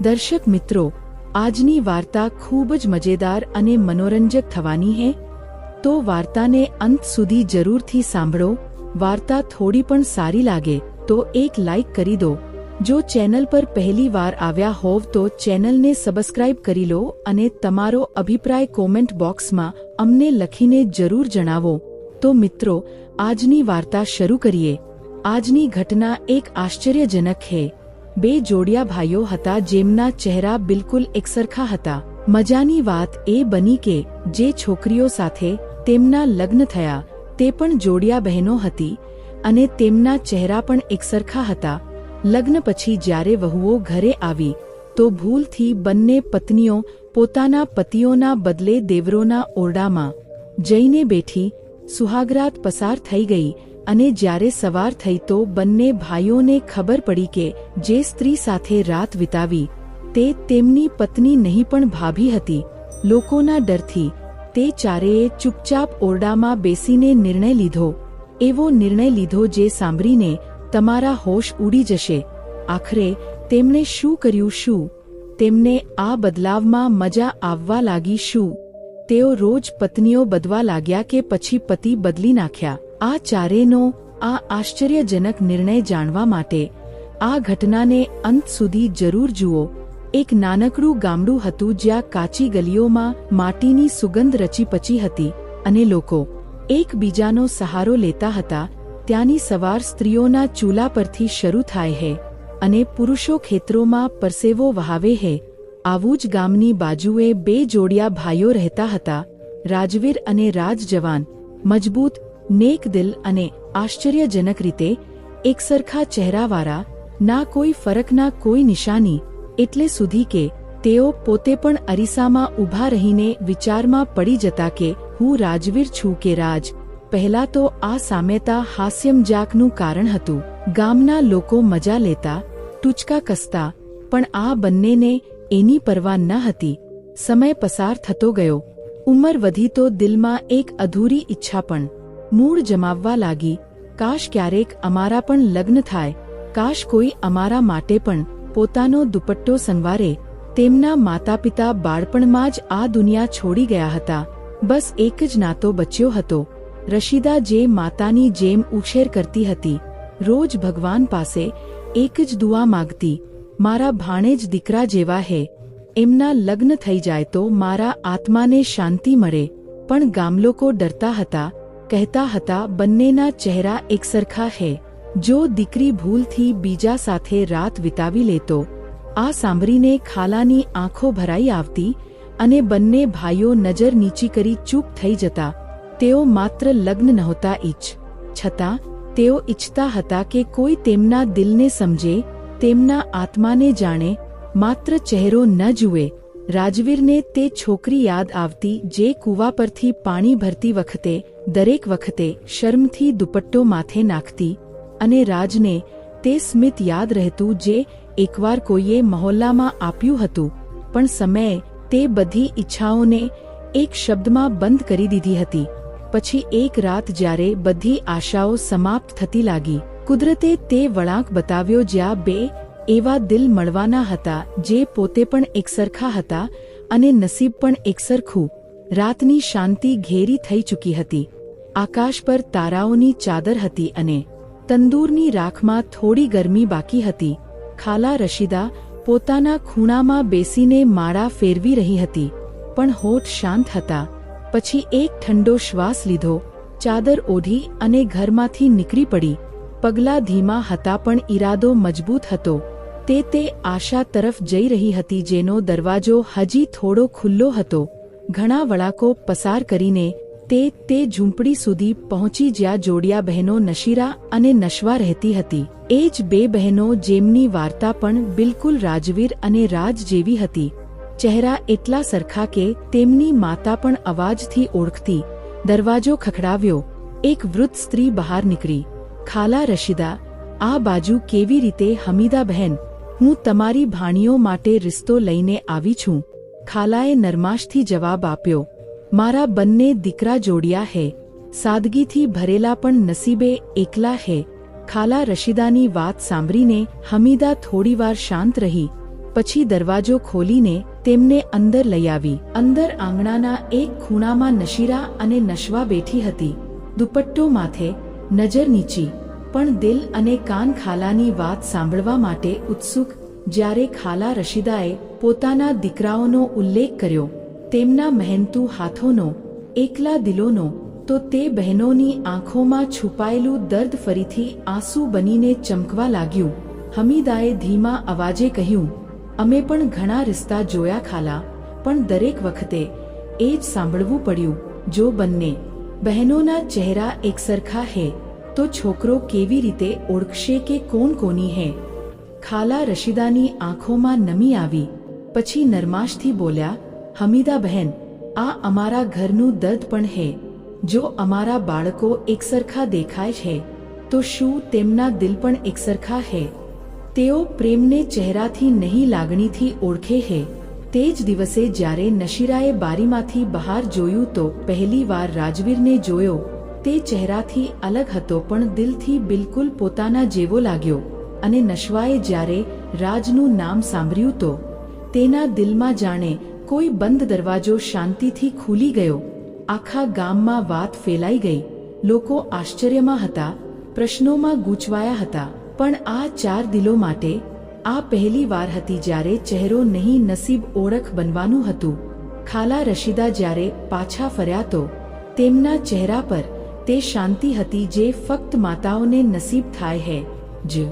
દર્શક મિત્રો, આજની વાર્તા ખૂબ જ મજેદાર અને મનોરંજક થવાની હે. તો વાર્તાને અંત સુધી જરૂરથી સાંભળો. વાર્તા થોડી પણ સારી લાગે તો એક લાઈક કરી દો. જો ચેનલ પર પહેલી વાર આવ્યા હોવ તો ચેનલને સબસ્ક્રાઇબ કરી લો અને તમારો અભિપ્રાય કોમેન્ટ બોક્સમાં અમને લખીને જરૂર જણાવો. તો મિત્રો, આજની વાર્તા શરૂ કરીએ. આજની ઘટના એક આશ્ચર્યજનક હે. બે જોડિયા ભાઈઓ હતા જેમના ચહેરા બિલકુલ એકસરખા હતા. મજાની વાત એ બની કે જે છોકરીઓ સાથે તેમના લગ્ન થયા, તે પણ જોડિયા બહેનો હતી અને તેમના ચહેરા પણ એકસરખા હતા. લગ્ન પછી જ્યારે વહુઓ ઘરે આવી, તો ભૂલથી બંને પત્નીઓ પોતાના પતિઓના બદલે દેવરોના ઓરડામાં જઈને બેઠી સુહાગરાત પસાર થઈ ગઈ અને જ્યારે સવાર થઈ તો બંને ભાઈઓને ખબર પડી કે જે સ્ત્રી સાથે રાત વિતાવી, તે તેમની પત્ની નહીં પણ ભાભી હતી. લોકોના ડરથી તે ચારેએ ચૂપચાપ ઓરડામાં બેસીને નિર્ણય લીધો. એવો નિર્ણય લીધો જે સાંભળીને તમારા હોશ ઉડી જશે. આખરે તેમણે શું કર્યું શું? તેમને આ બદલાવમાં મજા આવવા લાગી શું? તેઓ રોજ પત્નીઓ બદવા લાગ્યા કે પછી પતિ બદલી નાખ્યા. આ ચારેનો આ આશ્ચર્યજનક નિર્ણય જાણવા માટે આ ઘટનાને અંત સુધી જરૂર જુઓ. એક નાનકડું ગામડું હતું જ્યાં કાચી ગલીઓમાં માટીની સુગંધ રચીપચી હતી અને લોકો એકબીજાનો સહારો લેતા હતા. ત્યાંની સવાર સ્ત્રીઓના ચૂલા પરથી શરૂ થાય હે અને પુરુષો ખેતરોમાં પરસેવો વહાવે હે. આવું જ ગામની બાજુએ બે જોડિયા ભાઈઓ રહેતા હતા, રાજવીર અને રાજજવાન મજબૂત, નેક દિલ અને આશ્ચર્યજનક રીતે એકસરખા ચહેરાવાળા, ના કોઈ ફરકના કોઈ નિશાની, એટલે સુધી કે તેઓ પોતે પણ અરીસામાં ઊભા રહીને વિચારમાં પડી જતા કે, હું રાજવીર છું કે રાજ? પહેલા તો આ સામ્યતા હાસ્યમજાકનું કારણ હતું. ગામના લોકો મજા લેતા, ટૂચકા કસતા, પણ આ બંનેને એની પરવા ન હતી. સમય પસાર થતો ગયો. ઉંમર વધી તો દિલમાં એક અધૂરી ઈચ્છા પણ. મૂળ જમાવવા લાગી. કાશ ક્યારેક અમારા પણ લગ્ન થાય. કાશ કોઈ અમારા માટે પણ પોતાનો દુપટ્ટો સંવારે. તેમના માતા પિતા બાળપણમાં જ આ દુનિયા છોડી ગયા હતા. બસ એક જ નાતો બચ્યો હતો. રશીદા જે માતાની જેમ ઉછેર કરતી હતી. રોજ ભગવાન પાસે એક જ દુઆ માગતી. મારા ભાણેજ દીકરા જેવા હે, એમના લગ્ન થઈ જાય તો મારા આત્માને શાંતિ મળે. પણ ગામલોકો ડરતા હતા, કહેતા હતા, બંનેના ચહેરા એકસરખા હે. જો દીકરી ભૂલથી બીજા સાથે રાત વિતાવી લેતો, આ સાંભળીને ખાલાની આંખો ભરાઈ આવતી અને બંને ભાઈઓ નજર નીચી કરી ચૂપ થઈ જતા. તેઓ માત્ર લગ્ન નહોતા ઈચ્છ. છતાં, તેઓ ઈચ્છતા હતા કે કોઈ તેમના દિલને સમજે તેમના આત્માને જાણે માત્ર ચહેરો ન જુએ, રાજવીરને તે છોકરી યાદ આવતી જે કૂવા પરથી પાણી ભરતી વખતે, દરેક વખતે શર્મથી દુપટ્ટો માથે નાખતી અને રાજને તે સ્મિત યાદ રહેતું જે એકવાર કોઈએ મહોલ્લામાં આપ્યું હતું, પણ સમયે તે બધી ઈચ્છાઓને એક શબ્દમાં બંધ કરી દીધી હતી. પછી એક રાત જ્યારે બધી આશાઓ સમાપ્ત થતી લાગી કુદરતે તે વળાંક બતાવ્યો જ્યાં બે એવા દિલ મળવાના હતા જે પોતે પણ એકસરખા હતા અને નસીબ પણ એકસરખું. રાતની શાંતિ ઘેરી થઈ ચૂકી હતી. આકાશ પર તારાઓની ચાદર હતી અને તંદૂરની રાખમાં થોડી ગરમી બાકી હતી. ખાલા રશીદા પોતાના ખૂણામાં બેસીને માળા ફેરવી રહી હતી, પણ હોઠ શાંત હતા. પછી એક ઠંડો શ્વાસ લીધો. ચાદર ઓઢી અને ઘરમાંથી નીકળી પડી. પગલા ધીમા હતા પણ ઈરાદો મજબૂત હતો. તે તે આશા તરફ જઈ રહી હતી જેનો દરવાજો હજી થોડો ખુલ્લો હતો. ઘણા વળાકો પસાર કરીને તે તે ઝૂંપડી સુધી પહોંચી જ્યાં જોડિયા બહેનો નશીરા અને નશવા રહેતી હતી. એ જ બે બહેનો જેમની વાર્તા પણ બિલકુલ રાજવીર અને રાજ જેવી હતી. ચહેરા એટલા સરખા કે તેમની માતા પણ અવાજથી ઓળખતી. દરવાજો ખખડાવ્યો. એક વૃદ્ધ સ્ત્રી બહાર નીકળી. ખાલા રશીદા, આ બાજુ કેવી રીતે હમીદા બહેન, હું તમારી ભાણીઓ માટે રિસ્તો લઈને આવી છું. ખાલાએ નરમાશથી જવાબ આપ્યો, મારા બંને દીકરા જોડિયા હે, સાદગીથી ભરેલા પણ નસીબે એકલા હે. ખાલા રશીદાની વાત સાંભળીને હમીદા થોડીવાર શાંત રહી, પછી દરવાજો ખોલીને તેમને અંદર લઈ આવી. અંદર આંગણાના એક ખૂણામાં નશીરા અને નશવા બેઠી હતી. દુપટ્ટો માથે નજર નીચી, પણ દિલ અને કાન ખાલાની વાત સાંભળવા માટે ઉત્સુક, જ્યારે ખાલા રશીદાએ પોતાના દીકરાઓનો ઉલ્લેખ કર્યો, તેમના મહેનતુ હાથોનો, એકલા દિલોનો, તો તે બહેનોની આંખોમાં છુપાયેલું દર્દ ફરીથી આંસુ બનીને ચમકવા લાગ્યું. હમીદાએ ધીમા અવાજે કહ્યું, અમે પણ ઘણા રિશ્તા જોયા ખાલા, પણ દરેક વખતે એ જ સાંભળવું પડ્યું, જો બંને બહેનોના ચહેરા એકસરખા હે, તો છોકરો કેવી રીતે ઓળખશે કે કોણ કોની હે? ખાલા રશીદાની આંખોમાં નમી આવી, પછી નરમાશથી બોલ્યા, હમીદા બહેન, આ અમારા ઘરનું દર્દ પણ હે. જો અમારા બાળકો એકસરખા દેખાય છે, તો શું તેમના દિલ પણ એકસરખા હે? તેઓ પ્રેમને ચહેરાથી નહીં લાગણીથી ઓળખે હે. તે જ દિવસે જ્યારે નશીરાએ બારીમાંથી બહાર જોયું તો પહેલીવાર રાજવીરને જોયો, તે ચહેરાથી અલગ હતો પણ દિલથી બિલકુલ પોતાના જેવો લાગ્યો અને નશવાએ જ્યારે રાજનું નામ સાંભળ્યું તો તેના દિલમાં જાણે કોઈ બંધ દરવાજો શાંતિથી ખુલી ગયો. આખા ગામમાં વાત ફેલાઈ ગઈ, લોકો આશ્ચર્યમાં હતા, પ્રશ્નોમાં ગૂંચવાયા હતા, પણ આ ચાર દિલો માટે આ પહેલી વાર હતી જ્યારે ચહેરો નહીં નસીબ ઓળખ બનવાનું હતું. ખાલા રશીદા જ્યારે પાછા ફર્યા તો, તેમના ચહેરા પર તે શાંતિ હતી જે ફક્ત માતાઓને નસીબ થાય હે, જ.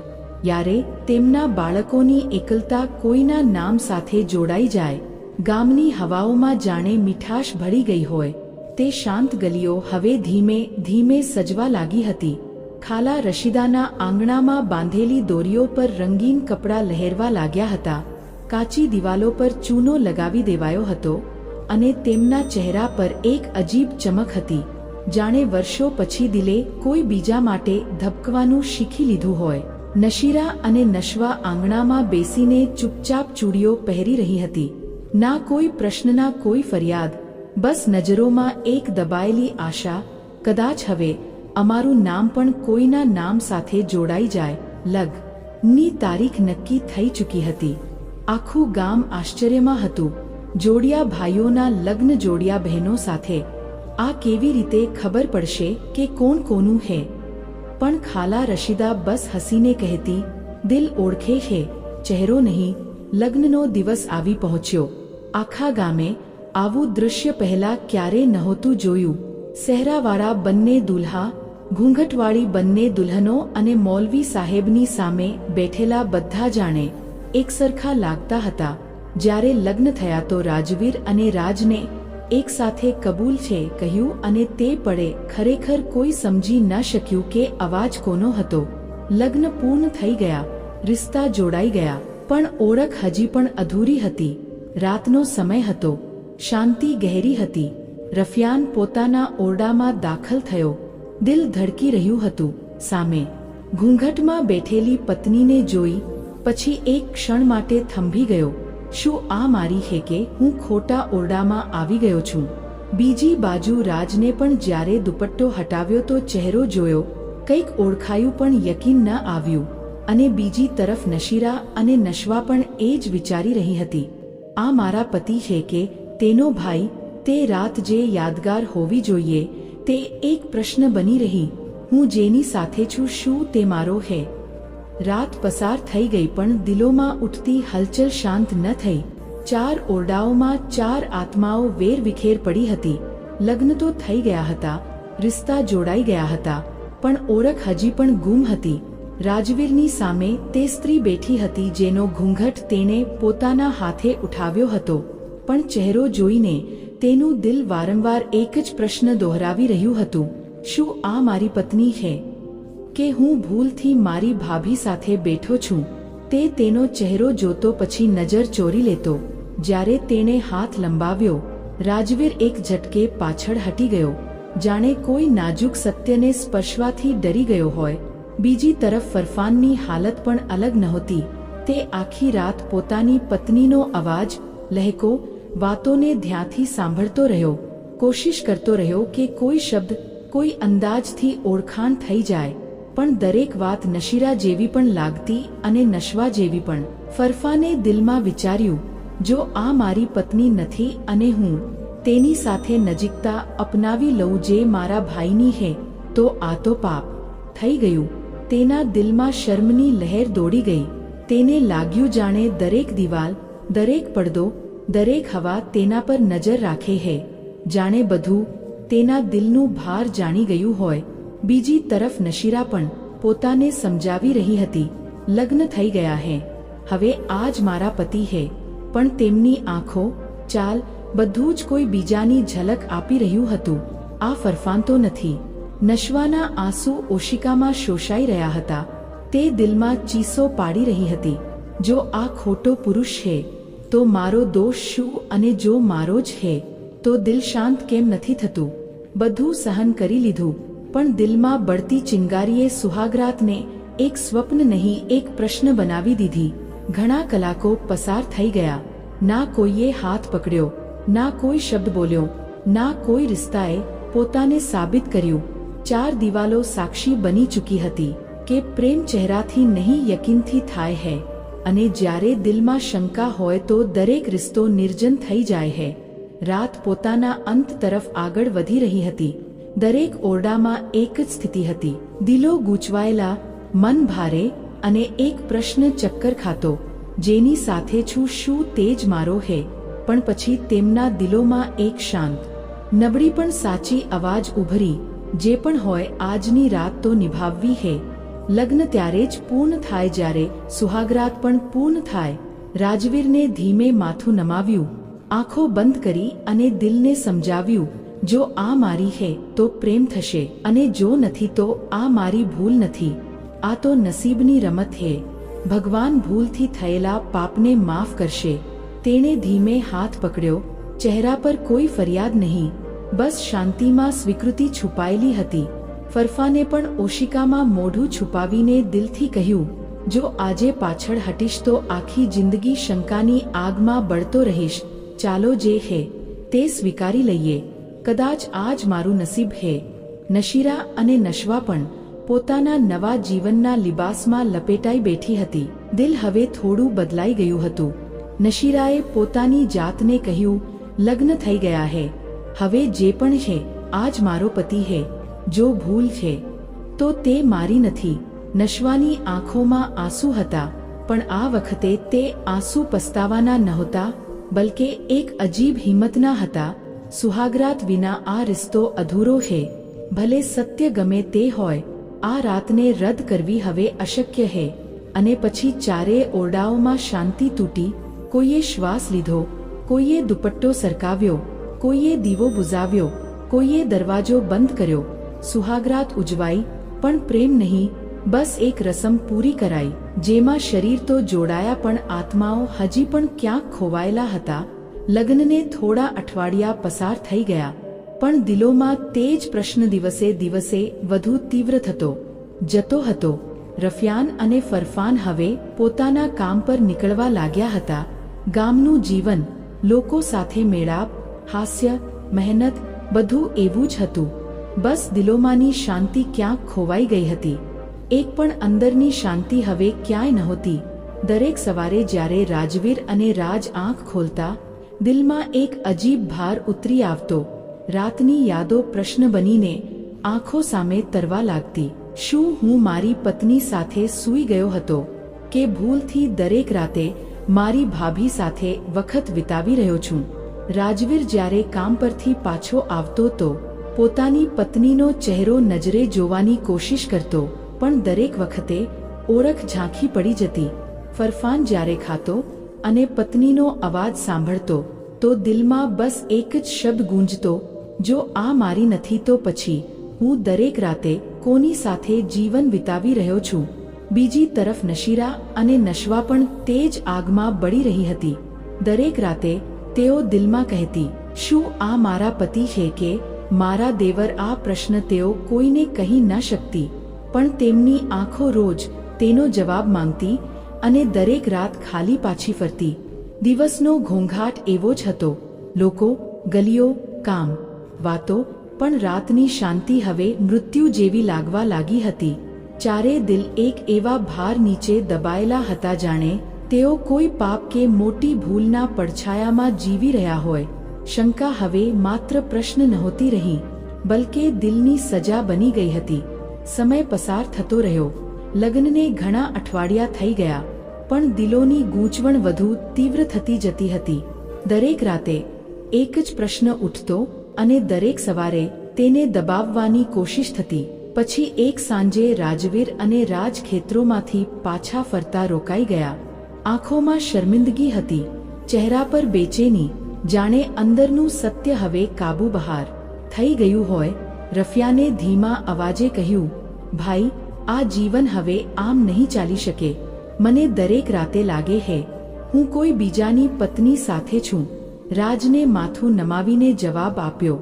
યારે તેમના બાળકોની એકલતા કોઈના નામ સાથે જોડાઈ જાય, ગામની હવાઓમાં જાણે મીઠાશ ભળી ગઈ હોય, તે શાંત ગલીઓ હવે ધીમે ધીમે સજવા લાગી હતી. ખાલા રશીદાના આંગણામાં બાંધેલી દોરીઓ પર રંગીન કપડાં લહેરવા લાગ્યા હતા. કાચી દિવાલો પર ચૂનો લગાવી દેવાયો હતો અને તેમના ચહેરા પર એક અજીબ ચમક હતી. જાણે વર્ષો પછી દિલે કોઈ બીજા માટે ધબકવાનું શીખી લીધું હોય. નશીરા અને નશવા આંગણામાં બેસીને ચૂપચાપ ચૂડીઓ પહેરી રહી હતી. ના કોઈ પ્રશ્નના કોઈ ફરિયાદ. બસ નજરોમાં એક દબાયેલી આશા. કદાચ હવે અમારું નામ પણ કોઈના નામ સાથે જોડાઈ જાય. લગ. ની તારીખ નક્કી થઈ ચૂકી હતી. આખું ગામ આશ્ચર્યમાં હતું. જોડિયા ભાઈઓના લગ્ન જોડિયા બહેનો સાથે. આ કેવી રીતે ખબર પડશે કે કોણ કોનું હે? પણ ખાલા રશીદા બસ હસીને કહેતી, દિલ ઓળખે છે ચહેરો નહીં. લગ્નનો દિવસ આવી પહોંચ્યો. આખા ગામે આવું દૃશ્ય પહેલા ક્યારે નહોતું જોયું. સહેરાવાળા બંને દુલ્હા ઘૂંઘટવાળી બંને દુલ્હનો અને મૌલવી સાહેબની સામે બેઠેલા બધા જાણે એકસરખા લાગતા હતા. જ્યારે લગ્ન થયા તો રાજવીર અને રાજને એક સાથે કબૂલ છે કહ્યું અને તે પડે ખરેખર કોઈ સમજી ન શક્યું કે અવાજ કોનો હતો. લગ્ન પૂર્ણ થઈ ગયા, રિશ્તા જોડાઈ ગયા, પણ ઓળખ હજી પણ અધૂરી હતી. રાતનો સમય હતો, શાંતિ ગહેરી હતી. રફિયાન પોતાના ઓરડામાં દાખલ થયો. દિલ ધડકી રહ્યું હતું. સામે ઘૂંઘટમાં બેઠેલી પત્નીને જોઈ પછી એક ક્ષણ માટે થંભી ગયો. શું આ મારી હે કે હું ખોટા ઓરડામાં આવી ગયો છું? બીજી બાજુ રાજને પણ જ્યારે દુપટ્ટો હટાવ્યો તો ચહેરો જોયો. કંઈક ઓળખાયું પણ યકીન ન આવ્યું. અને બીજી તરફ નશીરા અને નશવા પણ એ જ વિચારી રહી હતી. આ મારા પતિ છે કે તેનો ભાઈ તે રાત જે યાદગાર હોવી જોઈએ તે એક પ્રશ્ન બની રહી. હું જેની સાથે છું શું તે મારો હે. રાત પસાર થઈ ગઈ પણ દિલોમાં ઉઠતી હલચલ શાંત ન થઈ. ચાર ઓરડાઓમાં ચાર આત્માઓ વેરવિખેર પડી હતી. લગ્ન તો થઈ ગયા હતા, રિશ્તા જોડાઈ ગયા હતા, પણ ઓળખ હજી પણ ગુમ હતી. રાજવીરની સામે તે સ્ત્રી બેઠી હતી જેનો ઘૂંઘટ તેણે પોતાના હાથે ઉઠાવ્યો હતો, પણ ચહેરો જોઈને તેનું દિલ વારંવાર એક જ પ્રશ્ન દોહરાવી રહ્યું હતું, શું આ મારી પત્ની છે? કે હું ભૂલથી મારી ભાભી સાથે બેઠો છું? તે તેનો ચહેરો જોતો પછી નજર ચોરી લેતો, જ્યારે તેણે હાથ લંબાવ્યો. રાજવીર એક ઝટકે પાછળ હટી ગયો. જાણે કોઈ નાજુક સત્યને સ્પર્શવાથી ડરી ગયો હોય. બીજી તરફ ફરફાનની હાલત પણ અલગ નહોતી. તે આખી રાત પોતાની પત્નીનો અવાજ, લહેકો વાતોને ધ્યાનથી સાંભળતો રહ્યો, કોશિશ કરતો રહ્યો કે કોઈ શબ્દ, કોઈ અંદાજથી ઓળખાણ થઈ જાય, પણ દરેક વાત નશીરા જેવી પણ લાગતી અને નશવા જેવી પણ. ફરફાને દિલમાં વિચાર્યું, જો આ મારી પત્ની નથી અને હું તેની સાથે નજીકતા અપનાવી લઉં જે મારા ભાઈની હે, તો આ તો પાપ. થઈ ગયું. તેના દિલમાં શર્મની લહેર દોડી ગઈ. તેને લાગ્યું જાણે દરેક દિવાલ, દરેક પડદો દરેક હવા તેના પર નજર રાખે હે. જાણે બધું તેના દિલનું ભાર જાણી ગયું હોય. બીજી તરફ નશીરા પણ પોતાને સમજાવી રહી હતી. લગ્ન થઈ ગયા હે. હવે આ જ મારા પતિ હે. પણ તેમની આંખો, ચાલ, બધું જ કોઈ બીજાની ઝલક આપી રહ્યું હતું. આ ફરફાનતો નથી. નશવાના આંસુ ઓશિકામાં શોષાઈ રહ્યા હતા. તે દિલમાં ચીસો પાડી રહી હતી. જો આ ખોટો પુરુષ છે તો મારો દોષ શું અને જો મારો જ છે તો દિલ શાંત કેમ નથી થતું બધું સહન કરી લીધું પણ દિલમાં બળતી ચિંગારીએ સુહાગરાતને એક સ્વપ્ન નહીં એક પ્રશ્ન બનાવી દીધી ઘણા કલાકો પસાર થઈ ગયા ના કોઈએ હાથ પકડ્યો ના કોઈ શબ્દ બોલ્યો ના કોઈ રિશ્તાએ પોતાને સાબિત કર્યું ચાર દિવાલો સાક્ષી બની ચૂકી હતી કે પ્રેમ ચહેરાથી નહીં યકીનથી થાય હે અને જ્યારે દિલમાં શંકા હોય તો દરેક રિશ્તો નિર્જન થઈ જાય હે. રાત પોતાના અંત તરફ આગળ વધી રહી હતી. દરેક ઓરડામાં એક જ સ્થિતિ હતી. દિલો ગૂંચવાયેલા, મન ભારે અને એક પ્રશ્ન ચક્કર ખાતો. જેની સાથે છું શું તેજ મારો હે. પણ પછી તેમના દિલોમાં એક શાંત, નબળી પણ સાચી અવાજ ઉભરી, જે પણ હોય આજની રાત તો નિભાવવી હે. લગ્ન ત્યારે જ પૂર્ણ થાય જ્યારે સુહાગરાત પણ પૂર્ણ થાય. રાજવીરને ધીમે માથું નમાવ્યું, આંખો બંધ કરી અને દિલને સમજાવ્યું, જો આ મારી હે તો પ્રેમ થશે અને જો નથી તો આ મારી ભૂલ નથી. આ તો નસીબની રમત હે. ભગવાન ભૂલથી થયેલા પાપને માફ કરશે. તેણે ધીમે હાથ પકડ્યો, ચહેરા પર કોઈ ફરિયાદ નહીં. બસ શાંતિમાં સ્વીકૃતિ છુપાયેલી હતી. ફરફાને પણ ઓશિકામાં મોઢું છુપાવીને દિલથી કહ્યું, જો આજે પાછળ હટીશ તો આખી જિંદગી શંકાની આગમાં બળતો રહીશ. ચાલો જે હે, તે સ્વીકારી લઈએ. કદાચ આ જ મારું નસીબ હે. નશીરા અને નશવા પણ પોતાના નવા જીવનના લિબાસમાં લપેટાઈ બેઠી હતી. દિલ હવે થોડું બદલાઈ ગયું હતું. નશીરાએ પોતાની જાતને કહ્યું, લગ્ન થઈ ગયા હે. હવે જે પણ છે આ જ મારો પતિ હે. જો ભૂલ છે, તો તે મારી નથી. નશવાની આંખોમાં આંસુ હતા, પણ આ વખતે તે આંસુ પસ્તાવાના નહોતા, બલકે એક અજીબ હિંમતના હતા. સુહાગરાત વિના આ રિશ્તો અધૂરો છે. ભલે સત્ય ગમે તે હોય, આ રાતને રદ કરવી હવે અશક્ય છે. અને પછી ચારેય ઓરડાઓમાં શાંતિ તૂટી, કોઈએ શ્વાસ લીધો, કોઈએ દુપટ્ટો સરકાવ્યો, કોઈએ દીવો બુઝાવ્યો, કોઈએ દરવાજો બંધ કર્યો સુહાગરાત ઉજવાઈ, પણ પ્રેમ નહીં, બસ એક રસમ પૂરી કરાઈ, જેમાં શરીર તો જોડાયા પણ આત્માઓ હજી પણ ક્યાંક ખોવાયેલા હતા, લગ્નને થોડા અઠવાડિયા પસાર થઈ ગયા, પણ દિલોમાં તે જ પ્રશ્ન દિવસે દિવસે વધુ તીવ્ર થતો, જતો હતો, રફિયાન અને ફરફાન હવે પોતાના કામ પર નીકળવા લાગ્યા હતા, ગામનું જીવન, લોકો સાથે મેળાપ, હાસ્ય, મહેનત, બધું એવું જ હતું. બસ દિલોમાંની શાંતિ ક્યાંક ખોવાઈ ગઈ હતી. એક પણ અંદરની શાંતિ હવે ક્યાંય નહોતી. દરેક સવારે જ્યારે રાજવીર અને રાજ આંખ ખોલતા, દિલમાં એક અજીબ ભાર ઉતરી આવતો. રાતની યાદો પ્રશ્ન બનીને આંખો સામે તરવા લાગતી. શું હું મારી પત્ની સાથે સૂઈ ગયો હતો કે ભૂલથી દરેક રાતે મારી ભાભી સાથે વખત વિતાવી રહ્યો છું? રાજવીર જ્યારે કામ પરથી પાછો આવતો તો પોતાની પત્નીનો ચહેરો નજરે જોવાની કોશિશ કરતો, પણ દરેક વખતે ઓળખ ઝાંખી પડી જતી. ફરફાન જ્યારે ખાતો અને પત્નીનો અવાજ સાંભળતો, તો દિલમાં બસ એક જ શબ્દ ગુંજતો, જો આ મારી નથી તો પછી હું દરેક રાતે કોની સાથે જીવન વિતાવી રહ્યો છું? બીજી તરફ નશીરા અને નશવા પણ તે જ આગમાં બળી રહી હતી. દરેક રાતે તેઓ દિલમાં કહેતી, શું આ મારા પતિ છે કે મારા દેવર આ પ્રશ્ન તેઓ કોઈને કહી ન શકતી, પણ તેમની આંખો રોજ તેનો જવાબ માંગતી અને દરેક રાત ખાલી પાછી ફરતી. દિવસનો ઘોંઘાટ એવો જ હતો. લોકો, ગલીઓ, કામ, વાતો પણ રાતની શાંતિ હવે મૃત્યુ જેવી લાગવા લાગી હતી. ચારે દિલ એક એવા ભાર નીચે દબાયેલા હતા જાણે તેઓ કોઈ પાપ કે મોટી ભૂલના પડછાયામાં જીવી રહ્યા હોય. શંકા હવે માત્ર પ્રશ્ન નહોતી રહી, બલકે દિલની સજા બની ગઈ હતી. સમય પસાર થતો રહ્યો. લગ્નને ઘણા અઠવાડિયા થઈ ગયા, પણ દિલોની ગૂંચવણ વધુ તીવ્ર થતી જતી હતી. દરેક રાતે એક જ પ્રશ્ન ઉઠતો અને દરેક સવારે તેને દબાવવાની કોશિશ થતી. પછી એક સાંજે રાજવીર અને રાજખેત્રોમાંથી પાછા ફરતા રોકાઈ ગયા. આંખોમાં શર્મિંદગી હતી. ચહેરા પર બેચેની જાણે અંદરનું સત્ય હવે કાબુ બહાર થઈ ગયું હોય, રફિયાને ધીમા અવાજે કહ્યું, ભાઈ, આ જીવન હવે આમ નહીં ચાલી શકે. મને દરેક રાતે લાગે હે, હું કોઈ બીજાની પત્ની સાથે છું. રાજને માથું નમાવીને જવાબ આપ્યો,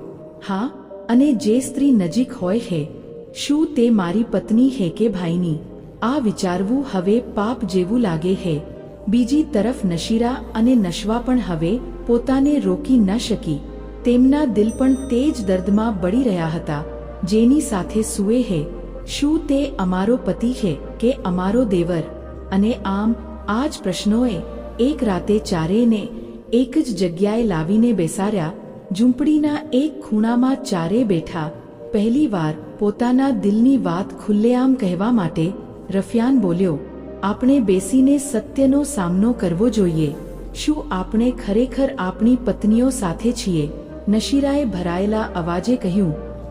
હા, અને જે સ્ત્રી નજીક હોય હે, શું તે મારી પત્ની હે કે ભાઈની? આ વિચારવું હવે પાપ જેવું લાગે હે. બીજી તરફ નશીરા અને નશવા પણ હવે પોતાને રોકી ન શકી. તેમના દિલ પણ તે જ દર્દમાં બળી રહ્યા હતા. જેની સાથે સૂએ હે, શું તે અમારો પતિ છે કે અમારો દેવર? અને આમ, આ જ પ્રશ્નોએ એક રાતે ચારેયને એક જ જગ્યાએ લાવીને બેસાર્યા ઝૂંપડીના એક ખૂણામાં ચારે બેઠા, પહેલીવાર પોતાના દિલની વાત ખુલ્લેઆમ કહેવા માટે રફિયાન બોલ્યો આપણે બેસીને સત્યનો સામનો કરવો જોઈએ. શું આપણે ખરેખર આપણી પત્નીઓ સાથે છીએ? નશીરાએ ભરાયેલા અવાજે કહ્યું,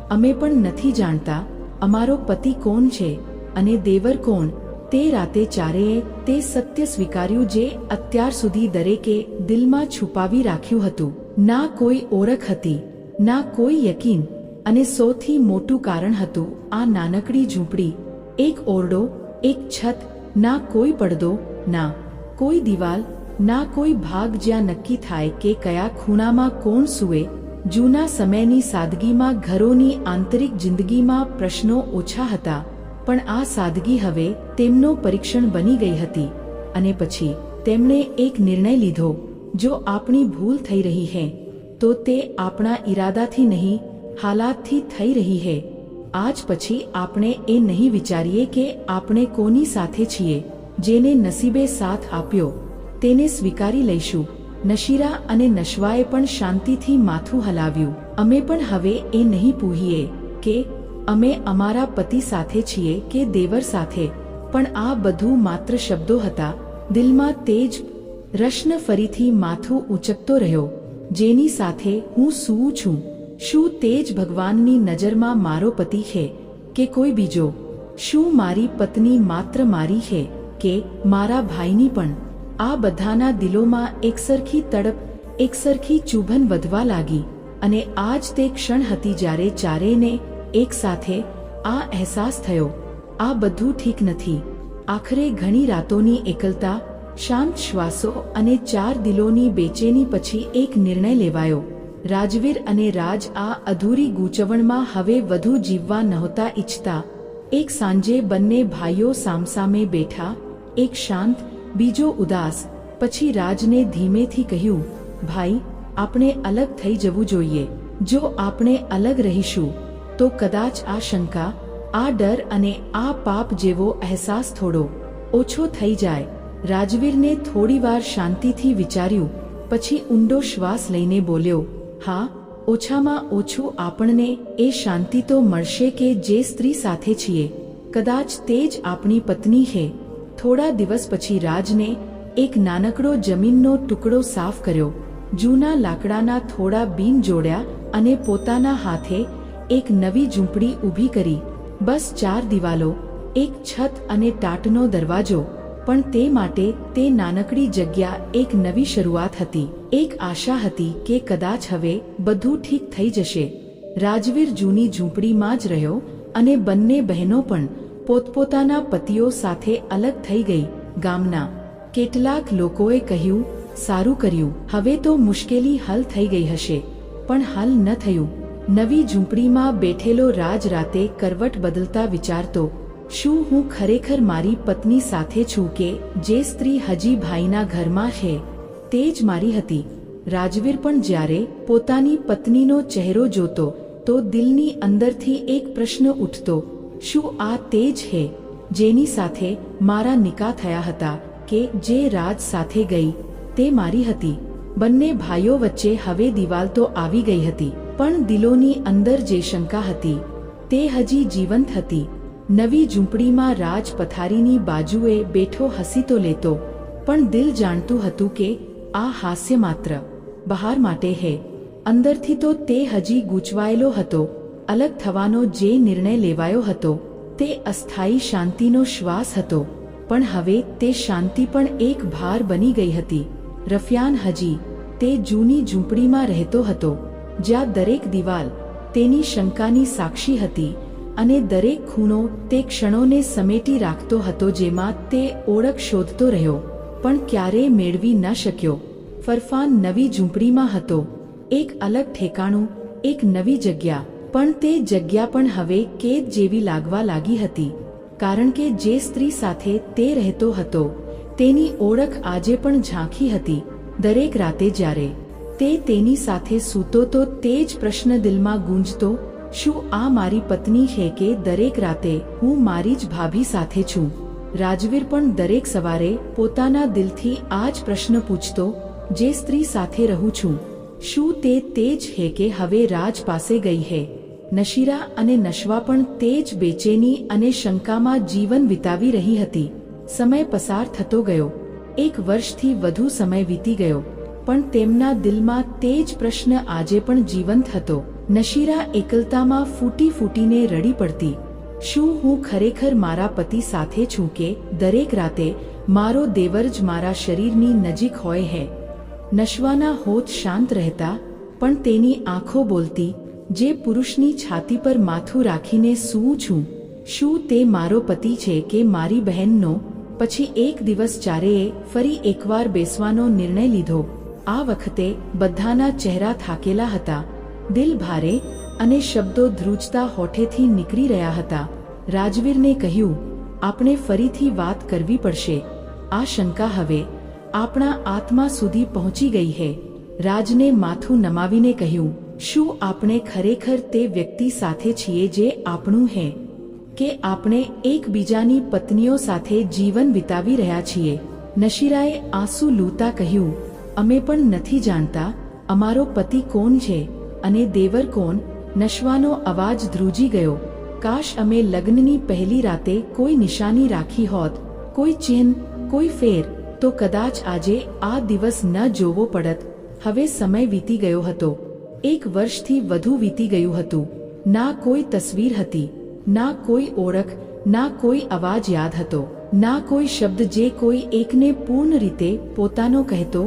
અમે પણ નથી જાણતા, અમારો પતિ કોણ છે અને દેવર કોણ? તે રાતે ચારેએ તે સત્ય સ્વીકાર્યું જે અત્યાર સુધી દરેકે દિલમાં છુપાવી રાખ્યું હતું. ના કોઈ ઓળખ હતી, ના કોઈ યકીન અને સૌથી મોટું કારણ હતું આ નાનકડી ઝૂંપડી. એક ઓરડો, એક છત ના કોઈ પડદો, ના કોઈ દિવાલ, ના કોઈ ભાગ જ્યાં નક્કી થાય કે કયા ખૂણામાં કોણ સૂવે, જૂના સમયની સાદગીમાં ઘરોની આંતરિક જિંદગીમાં પ્રશ્નો ઓછા હતા, પણ આ સાદગી હવે તેમનો પરીક્ષણ બની ગઈ હતી, અને પછી તેમણે એક નિર્ણય લીધો, જો આપણી ભૂલ થઈ રહી હે, તો તે આપણા ઈરાદાથી નહીં, હાલાતથી થઈ રહી હે. આજ પછી આપણે એ નહીં વિચારીએ કે આપણે કોની સાથે છીએ, જેને નસીબે સાથ આપ્યો. તેને સ્વીકારી લઈશું. નશીરા અને નશવાએ પણ શાંતિથી માથું હલાવ્યું. અમે પણ હવે એ નહીં પૂહીએ કે અમે અમારા પતિ સાથે છીએ કે દેવર સાથે. પણ આ બધું માત્ર શબ્દો હતા. દિલમાં તેજ રશ્ન ફરીથી માથું ઉચકતો રહ્યો. જેની સાથે હું સૂવું છું. શું તે જ ભગવાનની નજરમાં મારો પતિ છે કે કોઈ બીજો? શું મારી પત્ની માત્ર મારી છે કે મારા ભાઈની પણ? આ બધાના દિલોમાં એકસરખી તડપ એકસરખી ચૂભન વધવા લાગી અને આજ તે ક્ષણ હતી જ્યારે ચારેયને એક સાથે આ અહેસાસ થયો. આ બધું ઠીક નથી. આખરે ઘણી રાતોની એકલતા, શાંત શ્વાસો અને ચાર દિલોની બેચેની પછી એક નિર્ણય લેવાયો. રાજવીર અને રાજ આ અધૂરી ગૂંચવણમાં હવે વધુ જીવવા નહોતા ઈચ્છતા. એક સાંજે બંને ભાઈઓ સામસામે બેઠા, એક શાંત, બીજો ઉદાસ. પછી રાજને ધીમેથી કહ્યું, ભાઈ, આપણે અલગ થઈ જવું જોઈએ. જો આપણે અલગ રહીશું, તો કદાચ આ શંકા, આ ડર અને આ પાપ જેવો અહેસાસ થોડો ઓછો થઈ જાય. રાજવીરને થોડીવાર શાંતિથી વિચાર્યું, પછી ઊંડો શ્વાસ લઈને બોલ્યો હા, ઓછામાં ઓછું આપણને એ શાંતિ તો મળશે કે જે સ્ત્રી સાથે છીએ. કદાચ તે જ આપણી પત્ની છે થોડા દિવસ પછી રાજને એક નાનકડો જમીનનો ટુકડો સાફ કર્યો. જૂના લાકડાના થોડા બીન જોડ્યા અને પોતાના હાથે એક નવી ઝૂંપડી ઊભી કરી. બસ ચાર દિવાલો, એક છત અને ટાટનો દરવાજો પણ તે માટે તે નાનકડી જગ્યા એક નવી શરૂઆત હતી. એક આશા હતી કે કદાચ હવે બધું ઠીક થઈ જશે. રાજવીર જૂની ઝૂંપડીમાં જ રહ્યો અને બંને બહેનો પણ પોતપોતાના પતિઓ સાથે અલગ થઈ ગઈ ગામના. કેટલાક લોકોએ કહ્યું, સારું કર્યું, હવે તો મુશ્કેલી હલ થઈ ગઈ હશે. પણ હલ ન થયું. નવી ઝૂંપડીમાં બેઠેલો રાજ રાતે કરવટ બદલતા વિચારતો શું હું ખરેખર મારી પત્ની સાથે છું કે જે સ્ત્રી હજી ભાઈના ઘરમાં છે? તે જ મારી હતી. રાજવીર પણ જ્યારે પોતાની પત્નીનો ચહેરો જોતો, તો દિલની અંદરથી એક પ્રશ્ન ઉઠતો, શું આ તે જ છે જેની સાથે મારા નિકાહ થયા હતા કે જે રાજ સાથે ગઈ, તે મારી હતી. બંને ભાઈઓ વચ્ચે હવે દિવાલ તો આવી ગઈ હતી, પણ દિલોની અંદર જે શંકા હતી, તે હજી જીવંત હતી. નવી ઝૂંપડીમાં રાજ પથારીની બાજુએ બેઠો હસી તો લેતો, પણ દિલ જાણતું હતું કે આ હાસ્ય માત્ર બહાર માટે હે. અંદરથી તો તે હજી ગૂંચવાયેલો હતો, અલગ થવાનો જે નિર્ણય લેવાયો હતો, તે અસ્થાયી શાંતિનો શ્વાસ હતો, પણ હવે તે શાંતિ પણ એક ભાર બની ગઈ હતી. રફિયાન હજી તે જૂની ઝૂંપડીમાં રહેતો હતો, જ્યાં દરેક દિવાલ તેની શંકાની સાક્ષી હતી. અને દરેક ખૂણો તે ક્ષણોને સમેટી રાખતો હતો જેમાં તે ઓળખ શોધતો રહ્યો, પણ ક્યારેય મેળવી ન શક્યો. ફરફાન નવી ઝૂંપડીમાં હતો. એક અલગ ઠેકાણું, એક નવી જગ્યા, પણ તે જગ્યા પણ હવે કેદ જેવી લાગવા લાગી હતી, કારણ કે જે સ્ત્રી સાથે તે રહેતો હતો, તેની ઓળખ આજે પણ ઝાંખી હતી, દરેક રાતે જ્યારે તે તેની સાથે સૂતો તો તે જ પ્રશ્ન દિલમાં ગુંજતો શું આ મારી પત્ની છે કે દરેક રાતે હું મારી જ ભાભી સાથે છું? રાજવીર પણ દરેક સવારે પોતાના દિલથી આ જ પ્રશ્ન પૂછતો, જે સ્ત્રી સાથે રહું છું, શું તે તે જ હે કે હવે રાજ પાસે ગઈ હે? નશીરા અને નશવા પણ તે જ બેચેની અને શંકામાં જીવન વિતાવી રહી હતી. સમય પસાર થતો ગયો. એક વર્ષથી વધુ સમય વીતી ગયો, પણ તેમના દિલમાં તે જ પ્રશ્ન આજે પણ જીવંત હતો. નશીરા એકલતામાં ફૂટી ફૂટીને રડી પડતી, શું હું ખરેખર મારા પતિ સાથે છું કે દરેક રાતે મારો દેવર જ મારા શરીરની નજીક હોય હે? નશવાના હોત શાંત રહેતા, પણ તેની આંખો બોલતી, જે પુરુષની છાતી પર માથું રાખીને સૂવું છું, શું તે મારો પતિ છે કે મારી બહેનનો? પછી એક દિવસ ચારેએ ફરી એકવાર બેસવાનો નિર્ણય લીધો. આ વખતે બધાના ચહેરા થાકેલા હતા. દિલ ભારે અને શબ્દો ધ્રુજતા હોઠેથી નીકળી રહ્યા હતા. રાજવીરને કહ્યું, આપણે ફરીથી વાત કરવી પડશે. આ શંકા હવે આપણા આત્મા સુધી પહોંચી ગઈ હે. રાજને માથું નમાવીને કહ્યું, શું આપણે ખરેખર તે વ્યક્તિ સાથે છીએ જે આપણું હે? કે આપણે એકબીજાની પત્નીઓ સાથે જીવન વિતાવી રહ્યા છીએ? નશીરાએ આંસુ લૂતા કહ્યું, અમે પણ નથી જાણતા, અમારો પતિ કોણ છે? અને દેવરકોન નશવાનો અવાજ ધ્રુજી ગયો. કાશ અમે લગ્નની પહેલી રાતે કોઈ નિશાની રાખી હોત, કોઈ ચિહ્ન, કોઈ ફેર, તો કદાચ આજે આ દિવસ ન જોવો પડત. હવે સમય વીતી ગયો હતો. એક વર્ષથી વધુ વીતી ગયું હતું. ના કોઈ તસવીર હતી, ના કોઈ ઓળખ, ના કોઈ અવાજ યાદ હતો, ના કોઈ શબ્દ જે કોઈ એકને પૂર્ણ રીતે પોતાનો કહેતો,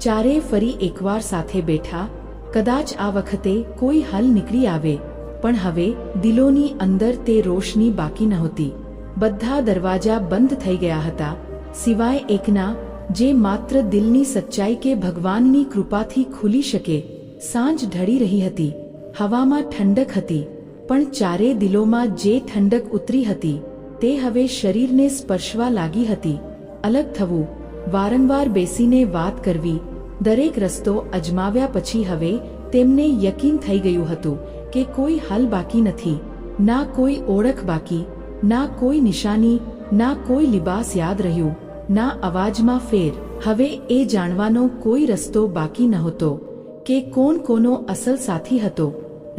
ચારે ફરી એકવાર સાથે બેઠા કદાચ આ વખતે કોઈ હલ નીકળી આવે, પણ હવે દિલોની અંદર તે રોશની બાકી નહોતી. બધા દરવાજા બંધ થઈ ગયા હતા, સિવાય એકના, જે માત્ર દિલની સચ્ચાઈ કે ભગવાનની કૃપાથી ખુલી શકે, સાંજ ઢળી રહી હતી. હવામાં ઠંડક હતી, પણ ચારે દિલોમાં જે ઠંડક ઉતરી હતી, તે હવે શરીરને સ્પર્શવા લાગી હતી. અલગ થવું, વારંવાર બેસીને વાત કરવી દરેક રસ્તો અજમાવ્યા પછી હવે તેમને યકીન થઈ ગયું હતું કે કોઈ હલ બાકી નથી, ના કોઈ ઓળખ બાકી, ના કોઈ નિશાની, ના કોઈ લિબાસ યાદ રહ્યું, ના અવાજમાં ફેર. હવે એ જાણવાનો કોઈ રસ્તો બાકી નહોતો કે કોણ કોનો અસલ સાથી હતો.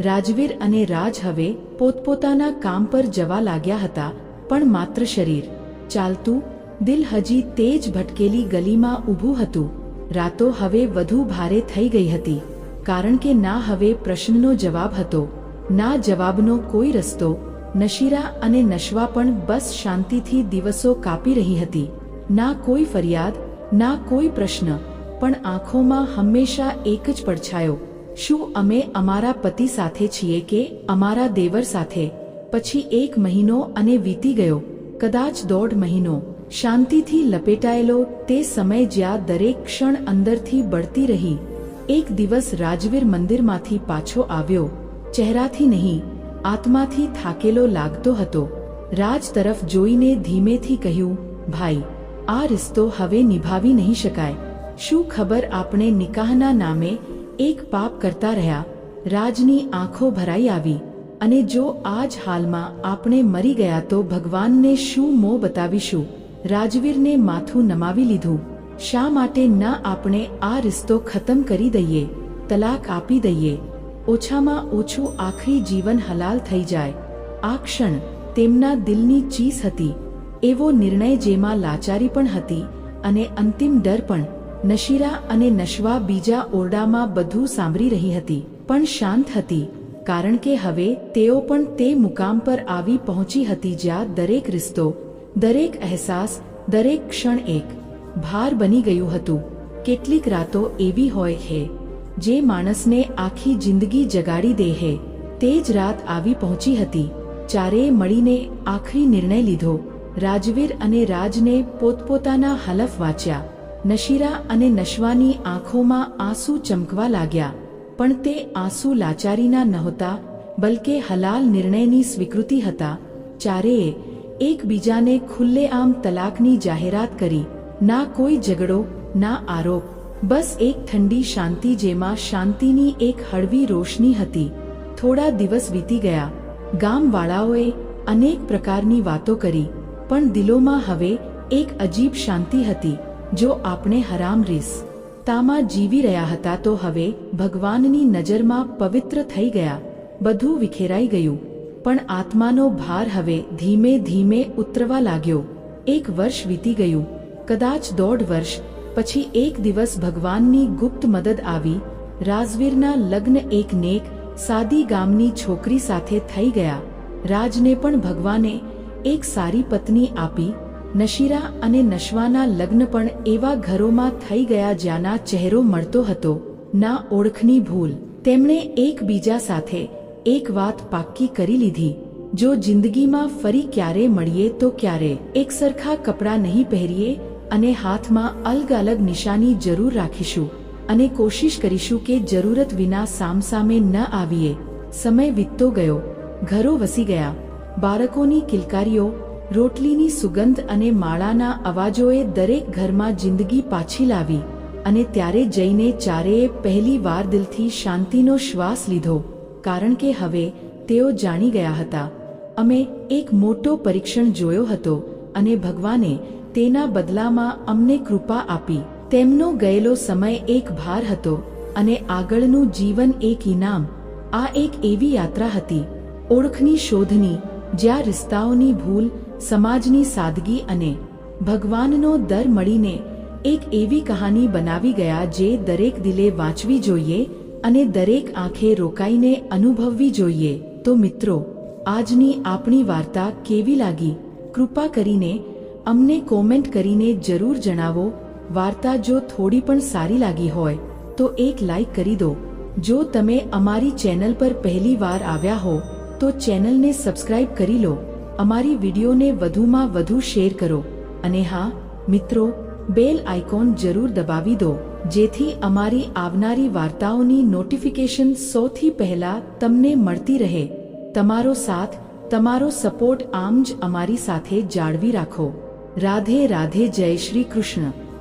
રાજવીર અને રાજ હવે પોતપોતાના કામ પર જવા લાગ્યા હતા, પણ માત્ર શરીર. ચાલતું દિલ હજી તેજ ભટકેલી ગલીમાં ઊભું હતું. રાતો હવે વધુ ભારે થઈ ગઈ હતી, કારણ કે ના હવે પ્રશ્નનો જવાબ હતો, ના જવાબનો કોઈ રસ્તો, નશીરા અને નશવા પણ બસ શાંતિથી દિવસો કાપી રહી હતી, ના કોઈ ફરિયાદ, ના કોઈ પ્રશ્ન, પણ આંખોમાં હંમેશા એક જ પડછાયો, શું અમે અમારા પતિ સાથે છીએ કે અમારા દેવર સાથે, પછી એક મહિનો અને વીતી ગયો, કદાચ દોઢ મહિનો શાંતિથી લપેટાયેલો તે સમય જ્યાં દરેક ક્ષણ અંદરથી બળતી રહી, એક દિવસ રાજવીર મંદિરમાંથી પાછો આવ્યો, ચહેરાથી નહીં, આત્માથી થાકેલો લાગતો હતો. રાજ તરફ જોઈને ધીમેથી કહ્યું, ભાઈ, આ રિશ્તો હવે નિભાવી નહીં શકાય. શું ખબર આપણે નિકાહના નામે એક પાપ કરતા રહ્યા? રાજની આંખો ભરાઈ આવી. અને જો આજ હાલમાં આપણે મરી ગયા તો ભગવાનને શું મોં બતાવીશું? રાજવીરને માથું નમાવી લીધું. શા માટે ના આપણે આ રિશ્તો ખતમ કરી દઈએ, તલાક આપી દઈએ? ઓછામાં ઓછું આખરી જીવન હલાલ થઈ જાય. આ ક્ષણ તેમના દિલની ચીસ હતી. એવો નિર્ણય જેમાં લાચારી પણ હતી અને અંતિમ ડર પણ. નશીરા અને નશવા બીજા ઓરડામાં બધું સાંભળી રહી હતી, પણ શાંત હતી. કારણ કે હવે તેઓ પણ તે મુકામ પર આવી પહોંચી હતી જ્યાં દરેક રિશ્તો દરેક અહેસાસ, દરેક ક્ષણ એક. ભાર બની ગયું હતું. કેટલીક રાતો એવી હોય છે જે માણસને આખી જિંદગી જગાડી દે હે. તે જ રાત આવી પહોંચી હતી. ચારેય મળીને આખરી નિર્ણય લીધો. રાજવીર અને રાજને પોતપોતાના હલફ વાંચ્યા. નશીરા અને નશવાની આંખોમાં આંસુ ચમકવા લાગ્યા. પણ તે આંસુ લાચારીના નહોતા, બલકે હલાલ નિર્ણયની સ્વીકૃતિ હતા. ચારેય એકબીજાને ખુલ્લેઆમ તલાકની જાહેરાત કરી. ના કોઈ ઝઘડો, ના આરોપ. બસ એક ઠંડી શાંતિ જેમાં શાંતિની એક હળવી રોશની હતી. થોડા દિવસ વીતી ગયા. ગામવાળાઓએ અનેક પ્રકારની વાતો કરી, પણ દિલોમાં હવે એક અજીબ શાંતિ હતી, જો આપણે હરામ રીસ. તામાં જીવી રહ્યા હતા તો હવે ભગવાનની નજરમાં પવિત્ર થઈ ગયા. બધું વિખેરાઈ ગયું. પણ આત્માનો ભાર હવે ધીમે ધીમે ઉતરવા લાગ્યો. એક વર્ષ વીતી ગયું. કદાચ દોઢ વર્ષ. પછી એક દિવસ ભગવાનની ગુપ્ત મદદ આવી. રાજવીરના લગ્ન એક નેક સાદી ગામની છોકરી સાથે થઈ ગયા. રાજને પણ ભગવાને એક સારી પત્ની આપી. નશીરા અને નશવાના લગ્ન પણ એવા ઘરોમાં થઈ ગયા જ્યાંના ચહેરો મળતો હતો. ના ઓળખની ભૂલ. તેમણે એકબીજા સાથે એક વાત પાક્કી કરી લીધી. જો જિંદગીમાં ફરી ક્યારે મળીએ તો ક્યારે? એક સરખા કપડાં નહીં પહેરીએ અને હાથમાં અલગ અલગ નિશાની જરૂર રાખીશું. અને કોશિશ કરીશું કે જરૂરત વિના સામસામે ન આવીએ. સમય વીતતો ગયો. ઘરો વસી ગયા. બાળકોની કિલકારીઓ, રોટલીની સુગંધ અને માળાના અવાજોએ દરેક ઘરમાં જિંદગી પાછી લાવી. અને ત્યારે જઈને ચારેય પહેલી વાર દિલથી શાંતિનો શ્વાસ લીધો. કારણ કે હવે તેઓ જાણી ગયા હતા. અમે એક મોટો પરીક્ષણ જોયો હતો અને ભગવાને તેના બદલામાં અમને કૃપા આપી. તેમનો ગયેલો સમય એક ભાર હતો અને આગળનું જીવન એક ઇનામ. આ એક એવી યાત્રા હતી. ઓળખની શોધની, જ્યાં રિસ્તાઓની ભૂલ, સમાજની સાદગી અને ભગવાનનો દર મળીને એક એવી કહાની બનાવી ગયા જે દરેક દિલે વાંચવી જોઈએ અને દરેક આંખે રોકાઈને અનુભવવી જોઈએ. તો મિત્રો, આજની આપણી વાર્તા કેવી લાગી? કૃપા કરીને અમને કોમેન્ટ કરીને જરૂર જણાવો. વાર્તા જો થોડી પણ સારી લાગી હોય, તો એક લાઈક કરી દો. જો તમે અમારી ચેનલ પર પહેલી વાર આવ્યા હો, તો ચેનલને સબસ્ક્રાઇબ કરી લો. અમારી વિડીયોને વધુમાં વધુ શેર કરો. અને હા, મિત્રો, બેલ આઇકોન જરૂર દબાવી દો. જેથી અમારી આવનારી વાર્તાઓની નોટિફિકેશન સૌથી પહેલા તમને મળતી રહે. તમારો સાથ, તમારો સપોર્ટ આમ જ અમારી સાથે જાળવી રાખો. રાધે રાધે જય શ્રી કૃષ્ણ.